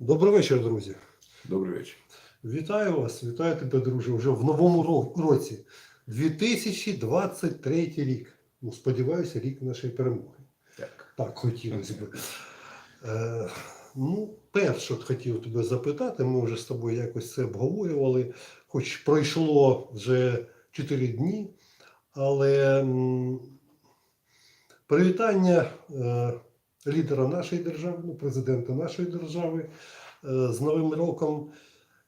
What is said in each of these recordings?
Добрий вечір, друзі. Добрий вечір. Вітаю вас, вітаю тебе, друже, вже в новому році. 2023 рік. Ну, сподіваюся, рік нашої перемоги. Так. Так, хотілося б. Е, ну, перше, от хотів тебе запитати, ми вже з тобою якось це обговорювали, хоч пройшло вже 4 дні, але м, привітання е, лідера нашої держави, ну, президента нашої держави е, з Новим роком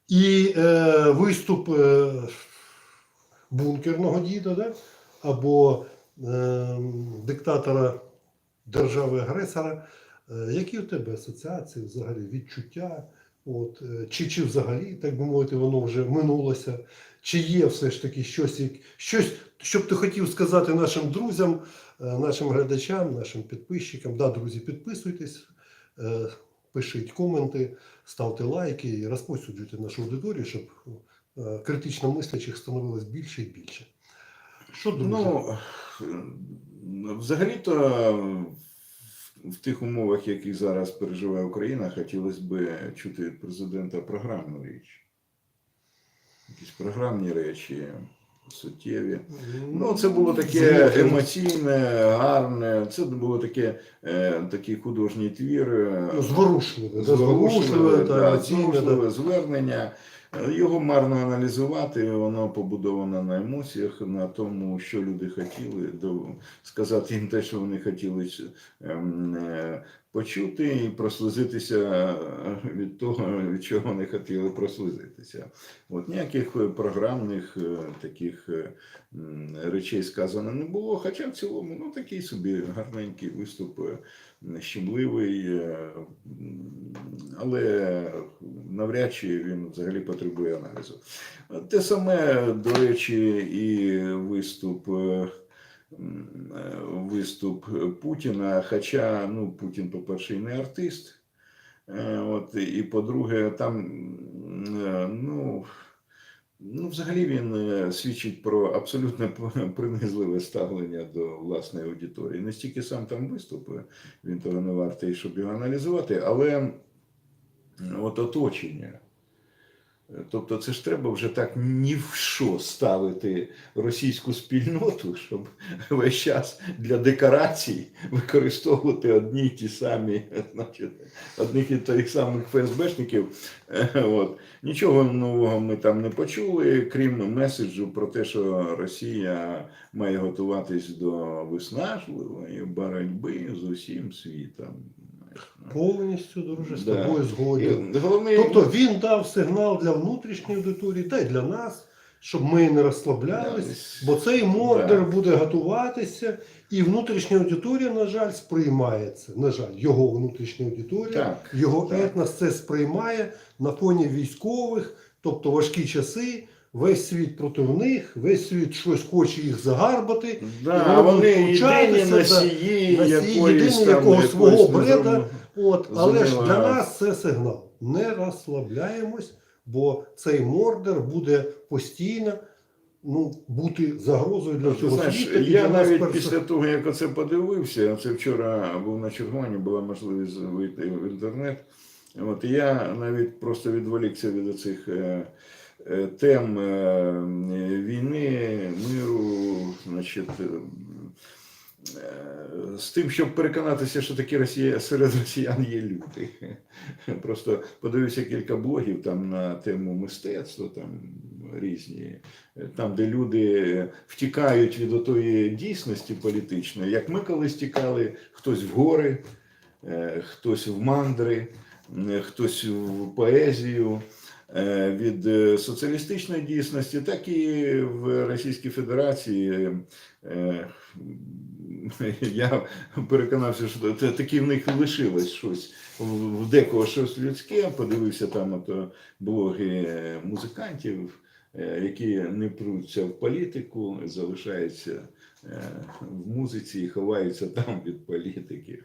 і е, виступ е, бункерного діда, да? або е, диктатора держави-агресора. Е, Які у тебе асоціації, взагалі, відчуття? От, е, чи, чи взагалі, так би мовити, воно вже минулося? Чи є все ж таки щось, щось, що б ти хотів сказати нашим друзям, е, нашим глядачам, нашим підписчикам? Да, друзі, підписуйтесь, е, пишіть коменти, ставте лайки і розповсюджуйте нашу аудиторію, щоб критично мислячих становилось більше і більше. Що друзі? Ну, взагалі-то в- тих умовах, які зараз переживає Україна, хотілося б чути від президента програмну річ. Якісь програмні речі, суттєві. Ну, це було таке емоційне, гарне. Це було таке, е, такий художній твір. зворушливе, зворушливе, зворушливе, та, да. зворушливе звернення. Його марно аналізувати, воно побудовано на емоціях, на тому, що люди хотіли, сказати їм те, що вони хотіли ем, е, почути, і прослизитися від того, від чого вони хотіли прослизитися. От ніяких е, програмних е, таких речей сказано не було. Хоча в цілому ну, такий собі гарненький виступ, щемливий, е, але навряд чи він взагалі потребує аналізу. Те саме, до речі, і виступ. е, Виступ Путіна, хоча ну, Путін, по-перше, і не артист. Е, От, і по-друге, там ну, ну, взагалі він е, свідчить про абсолютно принизливе ставлення до власної аудиторії. Не стільки сам там виступив, він того не вартий, щоб його аналізувати, але от оточення. Тобто це ж треба вже так ні в що ставити російську спільноту, щоб весь час для декорацій використовувати одні ті самі, значить, одних і тих самих ФСБшників. Е, От. Нічого нового ми там не почули, крім меседжу про те, що Росія має готуватись до виснажливої боротьби з усім світом. Повністю, друже, з Да. тобою згоден. І Головний, Тобто він дав сигнал для внутрішньої аудиторії та й для нас, щоб ми не розслаблялись, бо цей мордер Да. буде готуватися, і внутрішня аудиторія, на жаль, сприймає це. На жаль, його внутрішня аудиторія, Так, його так. етнос це сприймає на фоні військових, тобто важкі часи. Весь світ проти них, весь світ щось хоче їх загарбати. Да, І вони єдині носії єдині якогось свого бреда. От, але ж для нас це сигнал. Не розслабляємось, бо цей мордер буде постійно ну, бути загрозою для Ти всього знаєш, світу. я навіть перше- після того, як оце подивився, це вчора був на чергуванні, була можливість вийти в інтернет. От я навіть просто відволікся від цих тем е, війни, миру, значить. е, е, З тим, щоб переконатися, що такі Росія серед росіян є люди. Просто подивився кілька блогів там на тему мистецтва, там різні, там, де люди втікають від отої дійсності політичної, як ми колись тікали, хтось в гори, е, хтось в мандри, е, хтось в поезію. Е, Від е, соціалістичної дійсності, так і в Російській Федерації е, я переконався, що та- таки в них лишилось щось в декого щось людське. Подивився там ото блоги музикантів, які не пруться в політику, залишаються в музиці і ховаються там від політики.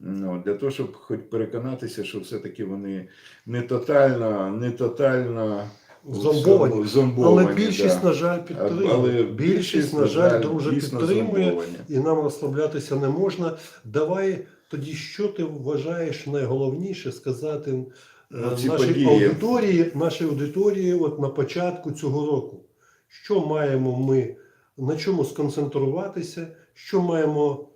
Ну, для того, щоб хоч переконатися, що все-таки вони не тотально, не тотально Зомбовані. зомбовані Але більшість, да. на жаль, підтримує. Але більшість, на жаль, друже, підтримує, зомбовані. і нам розслаблятися не можна. Давай тоді, що ти вважаєш найголовніше сказати Ну, нашій події. аудиторії, нашій аудиторії от на початку цього року. Що маємо ми, на чому сконцентруватися, що маємо, е,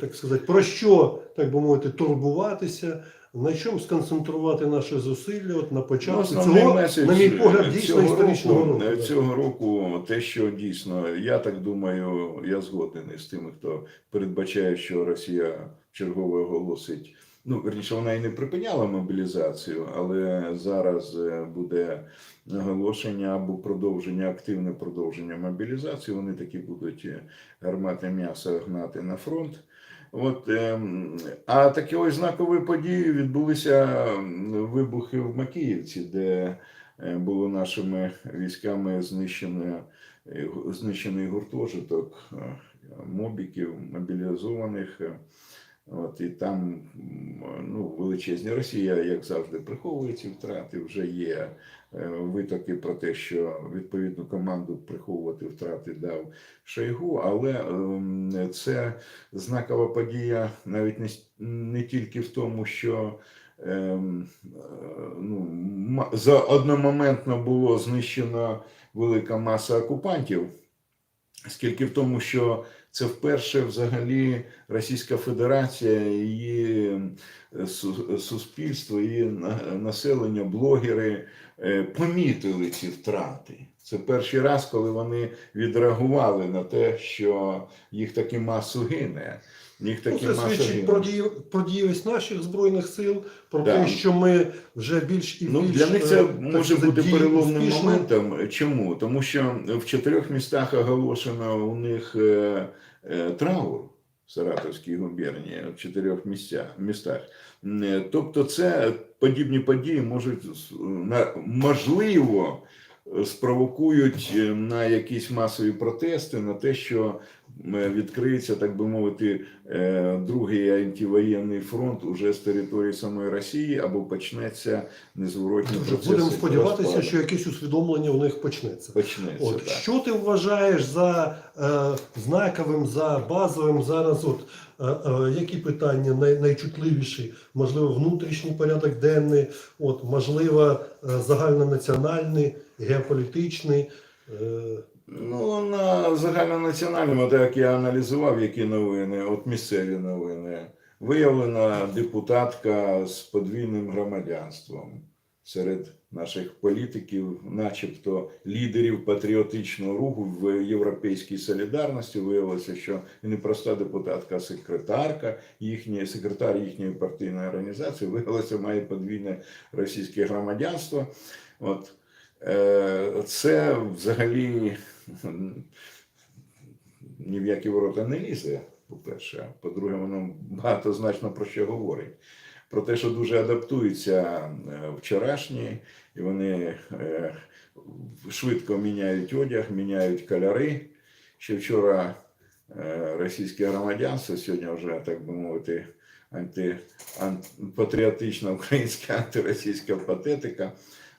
так сказати, про що, так би мовити, турбуватися, на чому сконцентрувати наші зусилля от на початку Ну, цього, меседж на мій погляд, дійсно історичного року, року. е. Цього року те, що дійсно, я так думаю, я згоден із тими, хто передбачає, що Росія чергово оголосить. Ну, верніше, вона і не припиняла мобілізацію, але зараз е, буде оголошення або продовження, активне продовження мобілізації. Вони таки будуть е, гармати м'яса гнати на фронт. От, ем, а такі ось знакові події відбулися вибухи в Макіївці, де е, було нашими військами знищено, знищений гуртожиток мобіків, мобілізованих. От, і там ну, величезні Росія, як завжди, приховує ці втрати. Вже є е, витоки про те, що відповідну команду приховувати втрати дав Шойгу, але ем, це знакова подія навіть не, не тільки в тому, що ем, е, ну, за одномоментно було знищено велика маса окупантів, скільки в тому, що це вперше взагалі Російська Федерація, її е, суспільство, її населення, блогери е, помітили ці втрати. Це перший раз, коли вони відреагували на те, що їх таки масу гине. Їх Ну, це свідчить про, дії, про дієвість наших збройних сил, про Да. те, що ми вже більш і Ну, більш для них це е, так може бути переломним успішно. моментом. Чому? Тому що в чотирьох містах оголошено у них е, е, траур в Саратовській губернії, в чотирьох місцях, містах. Е, Тобто, це подібні події можуть на- можливо спровокують е, на якісь масові протести, на те, що відкриється, так би мовити, е, другий антивоєнний фронт уже з території самої Росії або почнеться незворотній Дуже процес. Будемо сподіватися, розпаду. що якесь усвідомлення у них почнеться. почнеться. От, так. що ти вважаєш за е, знаковим, за базовим зараз? От, які питання най, найчутливіші? Можливо, внутрішній порядок денний, от, можливо, е, загальнонаціональний, геополітичний. Е, Ну, на загальнонаціональному, так як я аналізував, які новини, от місцеві новини, виявлена депутатка з подвійним громадянством серед наших політиків, начебто лідерів патріотичного руху в європейській солідарності. Виявилося, що не проста депутатка, а секретарка їхньої, секретар їхньої партійної організації, виявилося, має подвійне російське громадянство. От. Е, Це взагалі ні в які ворота не лізе, по-перше. По-друге, воно багатозначно про що говорить. Про те, що дуже адаптуються е, вчорашні, і вони е, швидко міняють одяг, міняють кольори. Ще вчора е, російське громадянство, сьогодні вже, так би мовити, анти, ан, патріотична українська антиросійська патетика.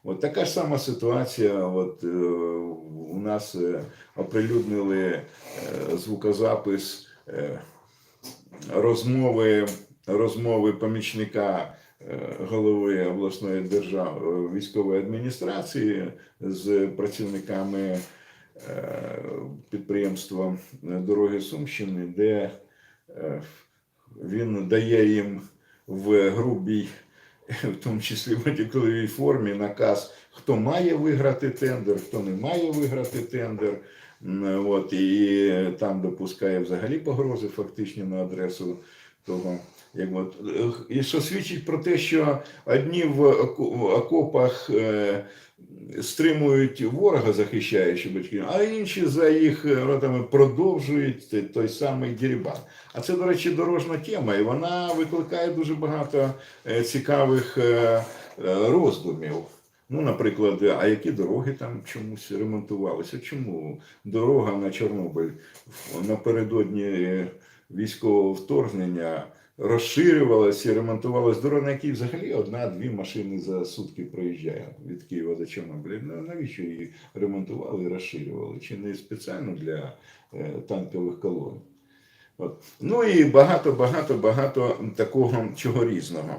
От така ж сама ситуація. От, у нас оприлюднили звукозапис розмови, розмови помічника е, голови обласної держави військової адміністрації з працівниками е, підприємства Дороги Сумщини, де е, він дає їм в грубій в тому числі в антиколовій формі, наказ, хто має виграти тендер, хто не має виграти тендер. От, і там допускає взагалі погрози фактичні на адресу того. Як от, е, і що свідчить про те, що одні в окопах е, стримують ворога, захищаючи батьків, а інші за їх е, ротами продовжують той- самий дірібан. А це, до речі, дорожна тема, і вона викликає дуже багато цікавих роздумів. Ну, наприклад, а які дороги там чомусь ремонтувалися? Чому дорога на Чорнобиль напередодні військового вторгнення розширювалася і ремонтувалася дорога, на якій взагалі одна-дві машини за сутки проїжджає від Києва до Чорнобиля. Ну, навіщо її ремонтували і розширювали? Чи не спеціально для е, танкових колон? От. Ну і багато, багато, багато такого чого різного.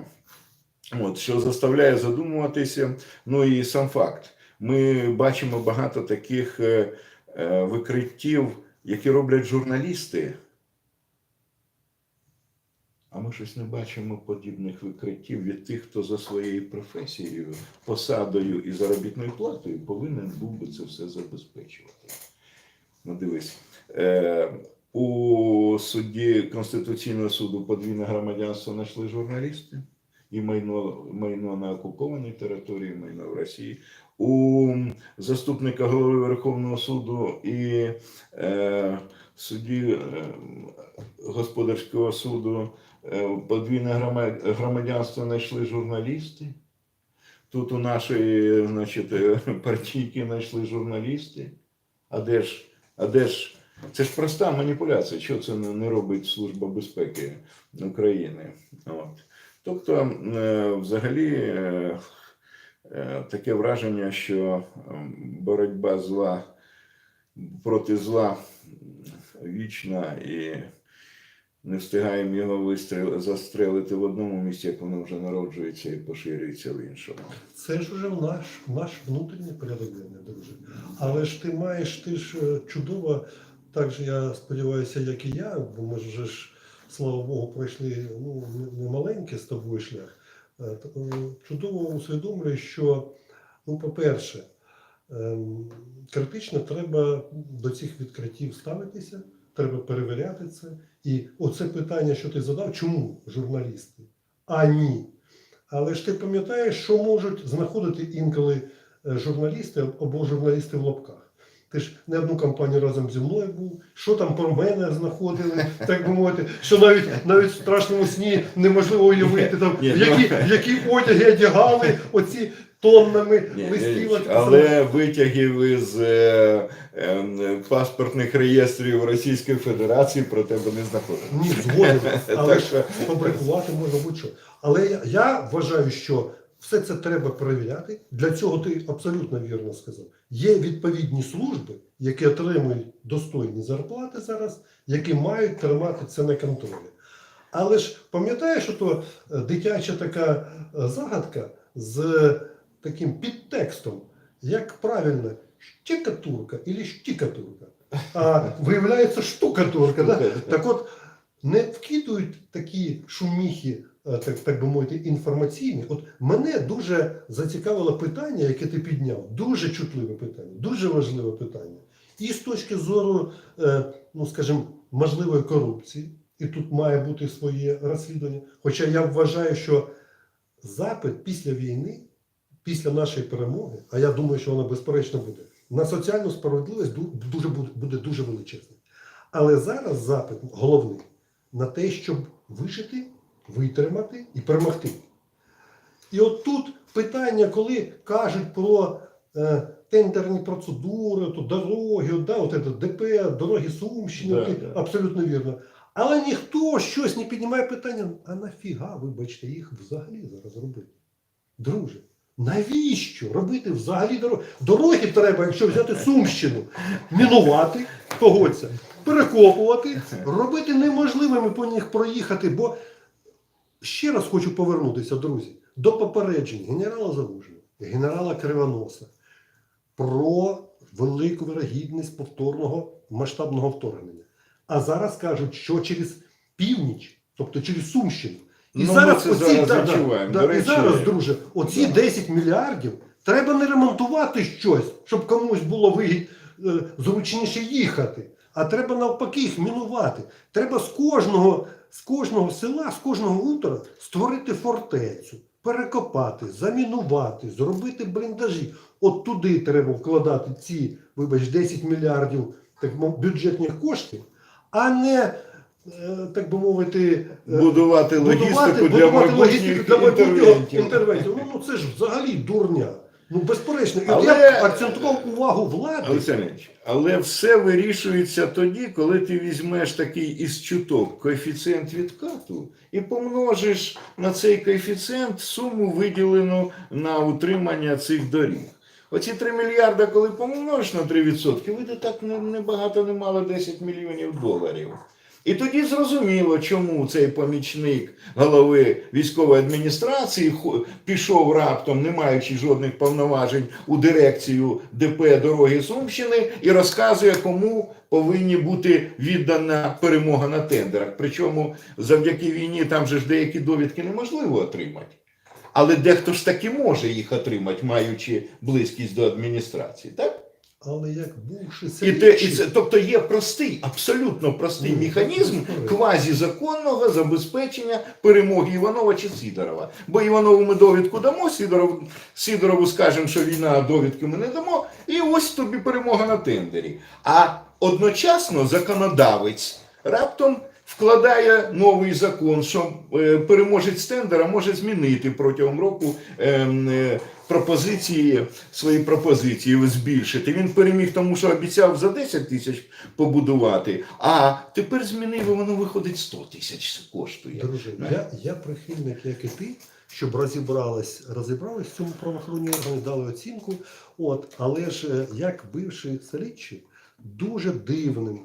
От, що заставляє задумуватися. Ну і сам факт. Ми бачимо багато таких е, е, викриттів, які роблять журналісти. А ми щось не бачимо подібних викриттів від тих, хто за своєю професією, посадою і заробітною платою повинен був би це все забезпечувати. Ну, дивись. Е, у судді Конституційного суду подвійне громадянство знайшли журналісти і майно, майно на окупованій території, майно в Росії. У заступника голови Верховного суду і е, судді е, господарського суду е, подвійне громадянство знайшли журналісти. Тут у нашої значить, е, партійки знайшли журналісти. А де ж, а де ж? Це ж проста маніпуляція. Чого це не робить Служба безпеки України? От. Тобто, е, взагалі, е, таке враження, що ем, боротьба зла проти зла вічна і не встигаємо його вистріл, застрелити в одному місці, як воно вже народжується і поширюється в іншому. Це ж уже наш, наш внутрішній порядок денний, друже. Але ж ти маєш, ти ж е, чудово, так же я сподіваюся, як і я, бо ми ж вже ж, слава Богу, пройшли ну, не- не маленький з тобою шлях. Е, е, Чудово усвідомлюєш, що, ну, по-перше, ем, критично треба до цих відкриттів ставитися, треба перевіряти це. І оце питання, що ти задав, чому журналісти? А ні. Але ж ти пам'ятаєш, що можуть знаходити інколи е, журналісти або журналісти в лапках. Ти ж не одну кампанію разом зі мною був, що там про мене знаходили, так би мовити, що навіть навіть в страшному сні неможливо уявити, там, які, які одяги одягали оці тоннами листів. але витягів із е, е, паспортних реєстрів Російської Федерації про тебе не знаходили. Ні, згоден. Але ж фабрикувати можна будь-що. Але я, я вважаю, що все це треба перевіряти. Для цього ти абсолютно вірно сказав. Є відповідні служби, які отримують достойні зарплати зараз, які мають тримати це на контролі. Але ж пам'ятаєш, що то е, дитяча така е, загадка з таким підтекстом, як правильно, щекатурка або штікатурка. А виявляється штукатурка. Да? Так от, не вкидують такі шуміхи, е, так, так би мовити, інформаційні. От мене дуже зацікавило питання, яке ти підняв. Дуже чутливе питання, дуже важливе питання. І з точки зору, е, ну скажімо, можливої корупції, і тут має бути своє розслідування. Хоча я вважаю, що запит після війни, після нашої перемоги, а я думаю, що вона безперечно буде, на соціальну справедливість дуже буде дуже величезний. Але зараз запит головний на те, щоб вижити, витримати і перемогти. І от тут питання, коли кажуть про е, тендерні процедури, то дороги, от, да, от це ДП, дороги Сумщини, Да, да. абсолютно вірно. Але ніхто щось не піднімає питання, а нафіга, вибачте, їх взагалі зараз робити? Друже, навіщо робити взагалі дороги? Дороги треба, якщо взяти Сумщину, мінувати, погодься, перекопувати, робити неможливими по них проїхати. Бо ще раз хочу повернутися, друзі, до попереджень генерала Залужного, генерала Кривоноса про велику вирогідність повторного масштабного вторгнення. А зараз кажуть, що через північ, тобто через Сумщину. І Ну, зараз, оці, зараз да, да, да, і зараз, друже, оці да. 10 мільярдів треба не ремонтувати щось, щоб комусь було вигід, е, зручніше їхати. А треба навпаки їх мінувати. Треба з кожного, з кожного села, з кожного хутора створити фортецю, перекопати, замінувати, зробити бліндажі. От туди треба вкладати ці, вибач, 10 мільярдів так, бюджетних коштів, а не, е, так би мовити, е, Будувати логістику для будувати логістику для майбутнього інтервентів. інтервентів. Ну, ну це ж взагалі дурня. Ну, безперечно. Але- я акцентував увагу влади. Ильич, але все вирішується тоді, коли ти візьмеш такий із чуток коефіцієнт відкату і помножиш на цей коефіцієнт суму, виділену на утримання цих доріг. Оці 3 мільярда, коли помножиш на 3%, вийде так не, не багато, не мало 10 мільйонів доларів. І тоді зрозуміло, чому цей помічник голови військової адміністрації пішов раптом, не маючи жодних повноважень у дирекцію ДП Дороги Сумщини і розказує, кому повинні бути віддана перемога на тендерах. Причому завдяки війні там же ж деякі довідки неможливо отримати. Але дехто ж таки може їх отримати, маючи близькість до адміністрації, так? Але як бувши І те, і це, тобто є простий, абсолютно простий Ну, механізм квазізаконного забезпечення перемоги Іванова чи Сидорова. Бо Іванову ми довідку дамо, Сідорову, Сидорову скажемо, що війна, довідки ми не дамо, і ось тобі перемога на тендері. А одночасно законодавець раптом вкладає новий закон, що е, переможець тендера може змінити протягом року ем, е, пропозиції, свої пропозиції збільшити. Він переміг, тому що обіцяв за 10 тисяч побудувати, а тепер змінив, і воно виходить 100 тисяч коштує. друже, я, я прихильник, як і ти, щоб розібрались, розібрались в цьому правоохоронні органи, дали оцінку. От, але ж е, як бивший слідчий, дуже дивним,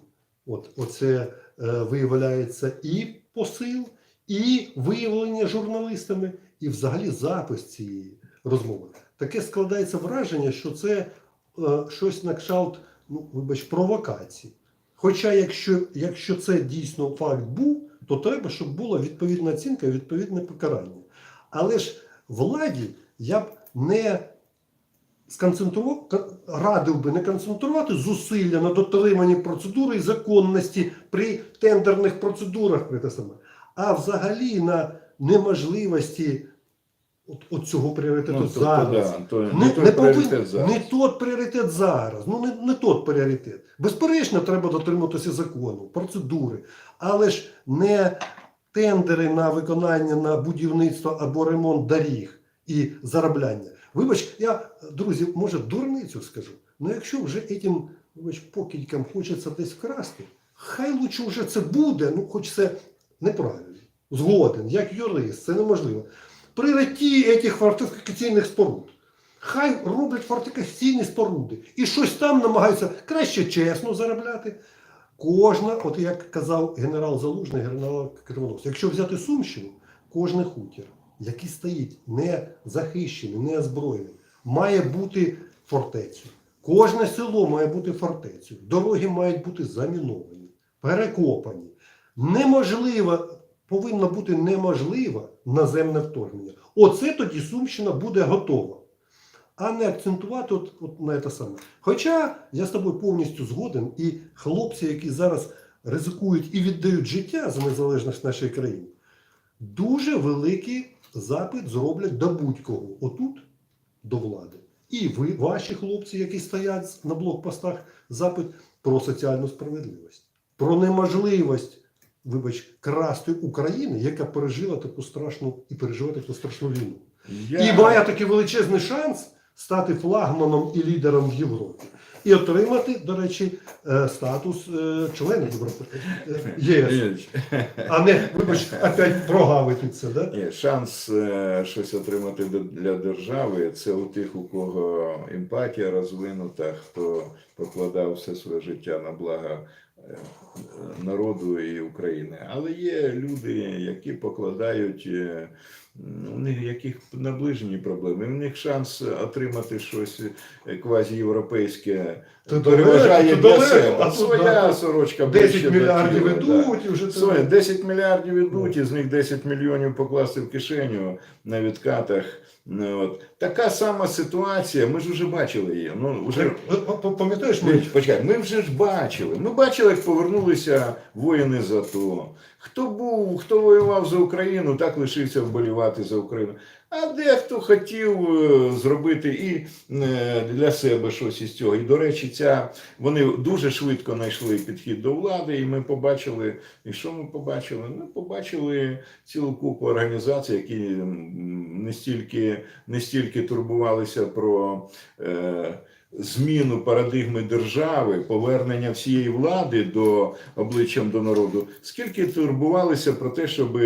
от оце е, виявляється і посил, і виявлення журналістами, і взагалі запис цієї розмови. Таке складається враження, що це е, щось на кшталт, ну, вибач, провокації. Хоча, якщо, якщо це дійсно факт був, то треба, щоб була відповідна оцінка і відповідне покарання. Але ж владі я б не сконцентрував, радив би не концентрувати зусилля на дотриманні процедури і законності при тендерних процедурах, а взагалі на неможливості от, от цього пріоритету Ну, зараз. да, то не, Не, той не, пріоритет зараз. не тот пріоритет зараз. Ну не, не тот пріоритет. Безперечно, треба дотримуватися закону, процедури, але ж не тендери на виконання на будівництво або ремонт доріг і заробляння. Вибач, я, друзі, може, дурницю скажу. Ну якщо вже этим, вибач, покидькам хочеться десь вкрасти, хай лучше вже це буде, ну хоч це неправильно. Згоден, як юрист, це неможливо. При рятті цих фортифікаційних споруд. Хай роблять фортифікаційні споруди і щось там намагаються краще чесно заробляти. Кожна, от як казав генерал Залужний, генерал Кривонос, якщо взяти Сумщину, кожен хутір, який стоїть не захищений, не озброєний, має бути фортецею. Кожне село має бути фортецею. Дороги мають бути заміновані, перекопані. Неможливо, повинно бути неможливе наземне вторгнення. Оце тоді Сумщина буде готова. А не акцентувати от, от на це саме. Хоча я з тобою повністю згоден, і хлопці, які зараз ризикують і віддають життя за незалежність нашої країни, дуже великий запит зроблять до будь-кого отут, до влади. І ви, ваші хлопці, які стоять на блокпостах, запит про соціальну справедливість, про неможливість, вибач, красти України, яка пережила таку страшну і переживе таку страшну війну. Я- І має такий величезний шанс стати флагманом і лідером в Європі. І отримати, до речі, е, статус е, члена Європи е, ЄС. А не, вибач, опять прогавити це, да? Ні, шанс щось отримати для держави це у тих, у кого емпатія розвинута, хто покладав все своє життя на благо народу і України. Але є люди, які покладають. Ну, У них яких наближені проблеми. У них шанс отримати щось е, квазієвропейське Ти переважає далеко, далеко, а тут Своя да, сорочка 10 ближче до мільярдів тіла, да. ідуть, і вже це. 10 мільярдів ідуть, із них 10 мільйонів покласти в кишеню на відкатах. Ну, От. Така сама ситуація, ми ж вже бачили її. Ну, вже, П- п- Пам'ятаєш, ми, ми почекай, ми вже ж бачили. Ми бачили, як повернулися воїни з АТО. Хто був, хто воював за Україну, так лишився вболівати за Україну. А дехто хотів е, зробити і е, для себе щось із цього. І, до речі, ця, вони дуже швидко знайшли підхід до влади, і ми побачили, і що ми побачили? Ми побачили цілу купу організацій, які не стільки, не стільки турбувалися про. Е, Зміну парадигми держави, повернення всієї влади до обличчям до народу, скільки турбувалися про те, щоб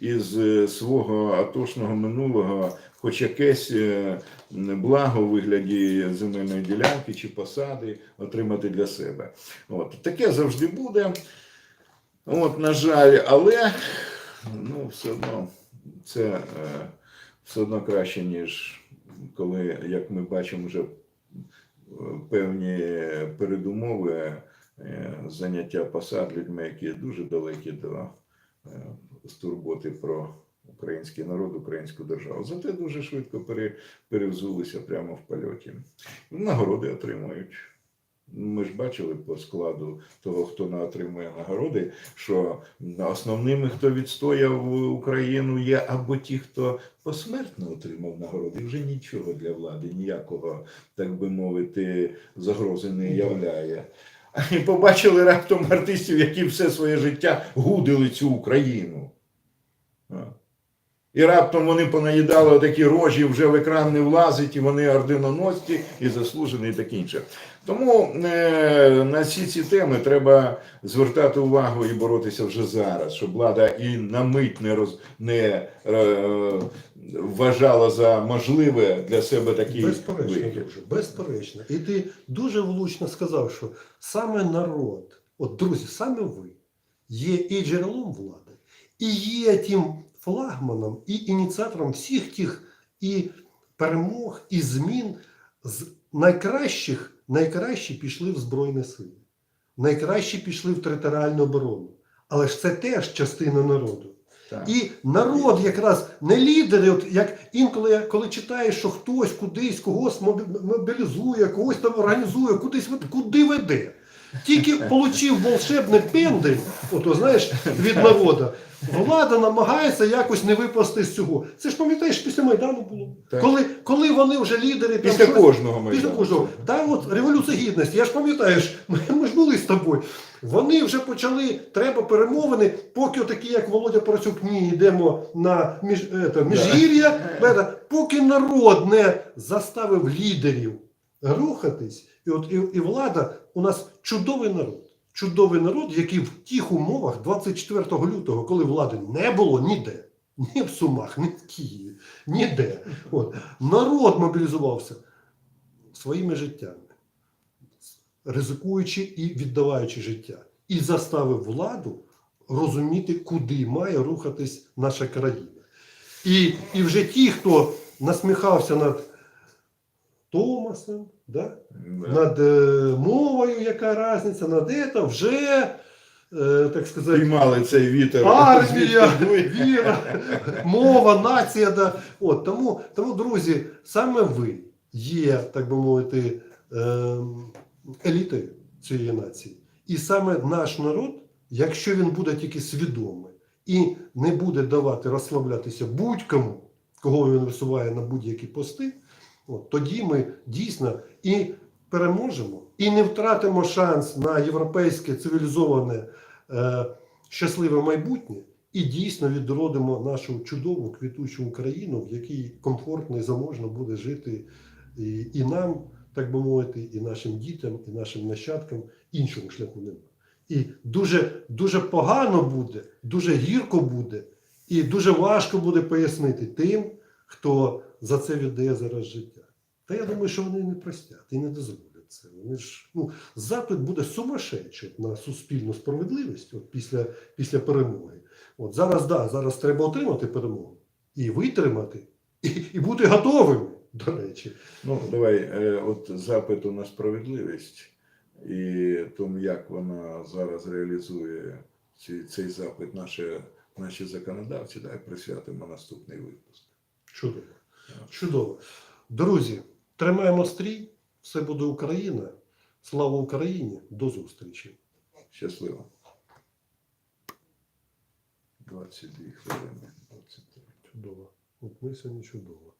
із е, свого атошного минулого хоч якесь е, благо у вигляді земельної ділянки чи посади отримати для себе. От таке завжди буде. От, на жаль, але ну, все одно це е, все одно краще, ніж коли, як ми бачимо, вже певні передумови е, заняття посад людьми, які дуже далекі до стурботи про український народ, українську державу. Зате дуже швидко пере, перевзулися прямо в польоті. Нагороди отримують. Ми ж бачили по складу того, хто на- отримує нагороди, що основними, хто відстояв Україну, є або ті, хто посмертно отримав нагороди, і вже нічого для влади, ніякого, так би мовити, загрози не являє. І побачили раптом артистів, які все своє життя гудили цю Україну. І раптом вони понаїдали такі рожі, вже в екран не влазить, і вони орденоносці і заслужені, і таке інше. Тому е, на всі ці теми треба звертати увагу і боротися вже зараз, щоб влада і на мить не, роз, не е, вважала за можливе для себе такий Безперечно, вихід. дуже, безперечно. І ти дуже влучно сказав, що саме народ, от друзі, саме ви є і джерелом влади, і є тим флагманом, і ініціатором всіх тих і перемог, і змін з найкращих, найкращі пішли в Збройні Сили, найкращі пішли в територіальну оборону. Але ж це теж частина народу. Так. І народ якраз не лідери, от як інколи, коли читаєш, що хтось кудись когось мобі- мобілізує, когось там організує, кудись куди веде. Тільки получив волшебний пендель, ото знаєш, від народу, влада намагається якось не випасти з цього. Це ж пам'ятаєш, після Майдану було. Так. Коли, коли вони вже лідери там Після щось- кожного Після кожного. Та от революція гідності, я ж пам'ятаєш, ми, ми ж були з тобою. Вони вже почали, треба перемовини, поки такі, як Володя Парасюк, ні, йдемо на між, ето, міжгір'я, поки народ не заставив лідерів рухатись, і от і, і влада у нас чудовий народ. Чудовий народ, який в тих умовах 24 лютого, коли влади не було ніде, ні в Сумах, ні в Києві, ніде. От, народ мобілізувався своїми життями, ризикуючи і віддаваючи життя, і заставив владу розуміти, куди має рухатись наша країна. І, і вже ті, хто насміхався над Томасом, да? Да. над е, мовою, яка різниця, над це, вже, е, так сказати, Піймали цей вітер. армія, віра, мова, нація. Да. От, тому, тому, друзі, саме ви є, так би мовити, ем, елітою цієї нації. І саме наш народ, якщо він буде тільки свідомий і не буде давати розслаблятися будь-кому, кого він висуває на будь-які пости, от, тоді ми дійсно і переможемо, і не втратимо шанс на європейське цивілізоване е, щасливе майбутнє, і дійсно відродимо нашу чудову квітучу Україну, в якій комфортно і заможно буде жити і, і нам, так би мовити, і нашим дітям, і нашим нащадкам іншого шляху немає. І дуже, дуже погано буде, дуже гірко буде, і дуже важко буде пояснити тим, хто за це віддає зараз життя. Та я думаю, що вони не простять і не дозволять це. Вони ж, ну, запит буде сумасшедший на суспільну справедливість от після, після перемоги. От зараз, да, зараз треба отримати перемогу і витримати, і, і бути готовими, до речі. Ну, давай, е, от запиту на справедливість і тому, як вона зараз реалізує ці, цей запит наші, наші законодавці, дай присвятимо наступний випуск. Чудово. Чудово. Друзі, тримаємо стрій, все буде Україна. Слава Україні! До зустрічі! Щасливо. 22 хвилини. 23. Чудово. От ми сьогодні чудово.